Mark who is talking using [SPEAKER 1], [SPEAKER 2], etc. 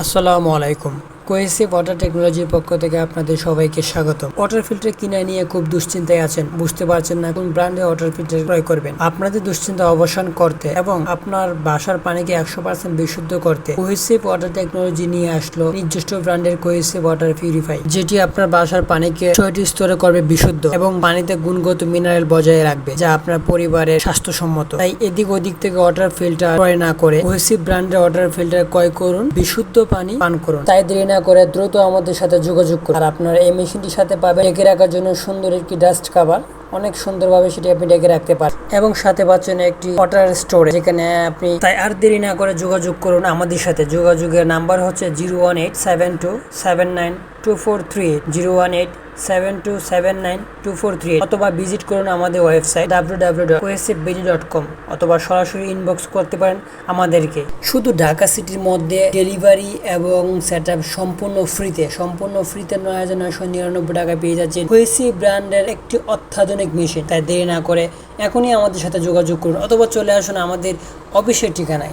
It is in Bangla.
[SPEAKER 1] আসসালামু আলাইকুম। কোয়েসি ওয়াটার টেকনোলজির পক্ষ থেকে আপনাদের সবাইকে স্বাগত ওয়াটার ফিল্টার কিনা নিয়ে খুব দুশ্চিন্তায় আছেন, বুঝতে পারছেন না কোন ব্র্যান্ডে ওয়াটার ফিল্টার ক্রয় করবেন। আপনাদের দুশ্চিন্তা অবসান করতে এবং আপনার বাসার পানিকে একশো পার্সেন্ট বিশুদ্ধ করতে কোহেসিভ ওয়াটার টেকনোলজি নিয়ে আসলো নিজস্ব ব্র্যান্ডের কোহেসিভ ওয়াটার পিউরিফাই, যেটি আপনার বাসার পানিকে ছয়টি স্তরে করবে বিশুদ্ধ এবং পানিতে গুণগত মিনারেল বজায় রাখবে, যা আপনার পরিবারের স্বাস্থ্যসম্মত। তাই এদিক ওদিক থেকে ওয়াটার ফিল্টার ক্রয় না করে কোহেসিভ ব্র্যান্ডের ওয়াটার ফিল্টার ক্রয় করুন, বিশুদ্ধ পানি পান করুন। তাই দেরি না করে দ্রুত আমাদের সাথে যোগাযোগ করুন। আর আপনারা এই মেশিনটির সাথে পাবেন ডেকে রাখার জন্য সুন্দর একটি ডাস্ট কাভার। অনেক সুন্দরভাবে সেটি আপনি ডেকে রাখতে পারেন। এবং সাথে পাচ্ছেন একটি ওয়াটার স্টোরেজ, যেখানে আপনি তাই আর দেরি না করে যোগাযোগ করুন আমাদের সাথে। যোগাযোগের নাম্বার হচ্ছে zero one eight seven two seven nine two four three zero one eight seven two seven nine two four three অথবা ভিজিট করুন আমাদের website W W dot com অথবা সরাসরি ইনবক্স করতে পারেন আমাদেরকে। শুধু ঢাকা সিটির মধ্যে ডেলিভারি এবং সেট আপ সম্পূর্ণ ফ্রিতে সম্পূর্ণ ফ্রিতে নয় হাজার নয়শো নিরানব্বই টাকা পেয়ে যাচ্ছেন হুইসি ব্র্যান্ডের একটি অত্যাধুনিক মেশিন তাই দেরি না করে এখনই আমাদের সাথে যোগাযোগ করুন অথবা চলে আসুন আমাদের অফিসের ঠিকানায়।